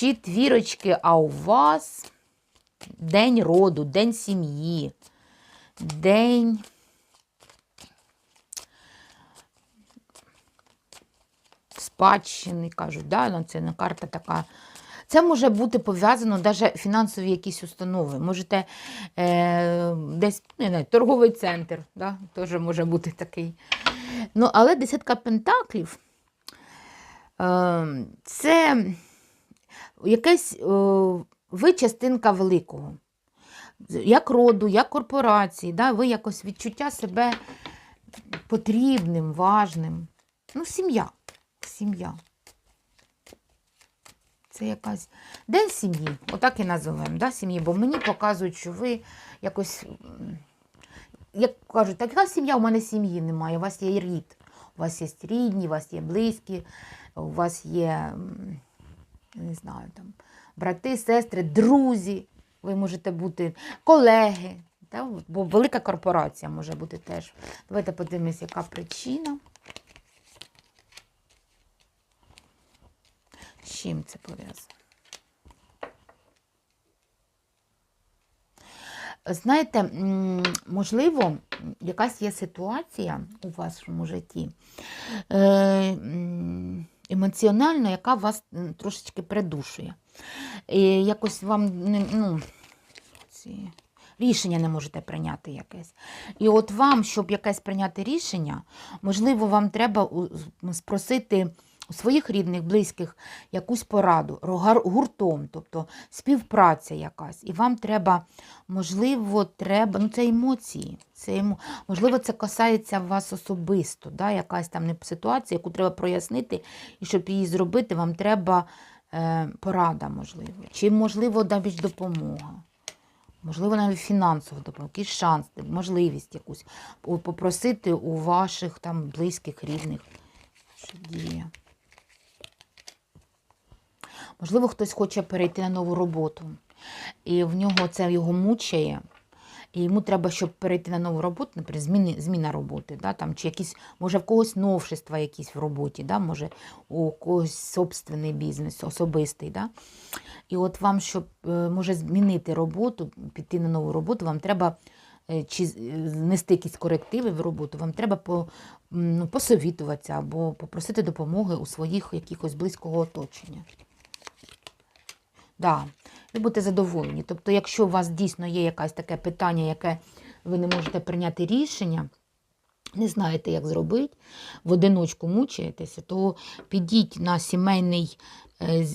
Четвірочки, а у вас день роду, день сім'ї, день. Спадщини, кажуть, да? ну, це не карта така. Це може бути пов'язано навіть фінансові якісь установи. Можете е, десь не знаю, торговий центр, да? теж може бути такий. Ну, але десятка пентаклів е, це якась е, ви частинка великого. Як роду, як корпорації, да? ви якось відчуття себе потрібним, важним. Ну, сім'я. Сім'я. Це якась день сім'ї, отак і називаємо, да, сім'ї, бо мені показують, що ви якось, як кажуть, така сім'я, у мене сім'ї немає, у вас є рід, у вас є рідні, у вас є близькі, у вас є, не знаю, там, брати, сестри, друзі, ви можете бути колеги, да, бо велика корпорація може бути теж. Давайте подивимось, яка причина. З чим це пов'язано? Знаєте, можливо, якась є ситуація у вашому житті е, емоціонально, яка вас трошечки придушує. І якось вам ну, ці, рішення не можете прийняти якесь. І от вам, щоб якесь прийняти рішення, можливо, вам треба спросити у своїх рідних, близьких якусь пораду, гуртом, тобто співпраця якась. І вам треба, можливо, треба, ну це емоції. Це. Можливо, це касається вас особисто, да? якась там ситуація, яку треба прояснити, і щоб її зробити, вам треба е, порада, можливо. Чи, можливо, навіть допомога. Можливо, навіть фінансова допомога, якийсь шанс, можливість якусь попросити у ваших там близьких, рідних, що діє. Можливо, хтось хоче перейти на нову роботу, і в нього це його мучає. І йому треба, щоб перейти на нову роботу, наприклад, зміни, зміна роботи, да, там, чи якісь, може, в когось новшества якісь в роботі, да, може, у когось собственний бізнес, особистий. Да. І от вам, щоб е, може змінити роботу, піти на нову роботу, вам треба е, чи з- е, внести якісь корективи в роботу, вам треба по, ну, посовітуватися або попросити допомоги у своїх якихось близького оточення. Да, ви будете задоволені. Тобто, якщо у вас дійсно є якесь таке питання, яке ви не можете прийняти рішення, не знаєте, як зробити, в одиночку мучаєтеся, то підіть на сімейний е,